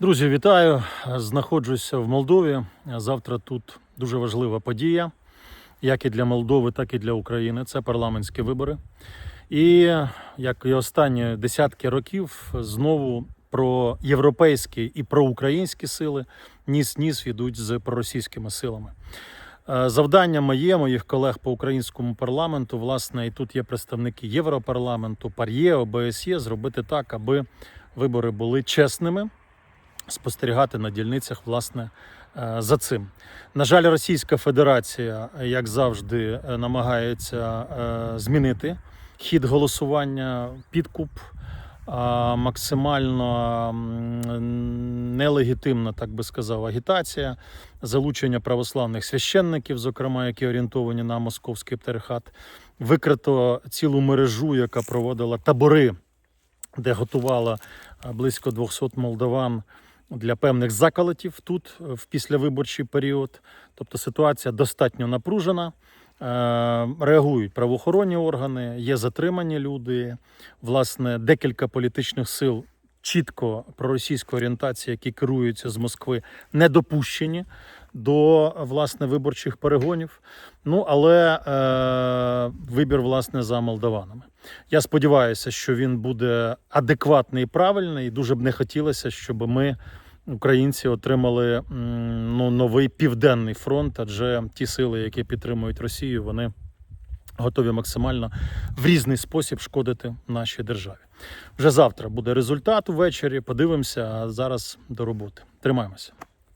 Друзі, вітаю! Знаходжуся в Молдові. Завтра тут дуже важлива подія, як і для Молдови, так і для України. Це парламентські вибори. І як і останні десятки років, знову про європейські і проукраїнські сили ніс-ніс йдуть з проросійськими силами. Е, Завдання моє, моїх колег по українському парламенту, власне, і тут є представники Європарламенту, ПАРЄ, ОБСЄ, зробити так, аби вибори були чесними, спостерігати на дільницях, власне, е, за цим. На жаль, Російська Федерація, як завжди, е, намагається е, змінити хід голосування, підкуп. Максимально нелегітимна, так би сказав, агітація, залучення православних священників, зокрема, які орієнтовані на московський патріархат, викрито цілу мережу, яка проводила табори, де готувала близько 200 молдаван для певних заколотів тут е, в післявиборчий період. Тобто ситуація достатньо напружена. Е, Реагують правоохоронні органи, є затримані люди. Власне, декілька політичних сил чітко проросійської орієнтації, які керуються з Москви, не допущені до власне виборчих перегонів. Ну але е, вибір власне за молдаванами. Я сподіваюся, що він буде адекватний і правильний. І дуже б не хотілося, щоб ми, українці, отримали ну, новий південний фронт, адже ті сили, які підтримують Росію, вони готові максимально в різний спосіб шкодити нашій державі. Вже завтра буде результат увечері. Подивимося, а зараз до роботи. Тримаємося.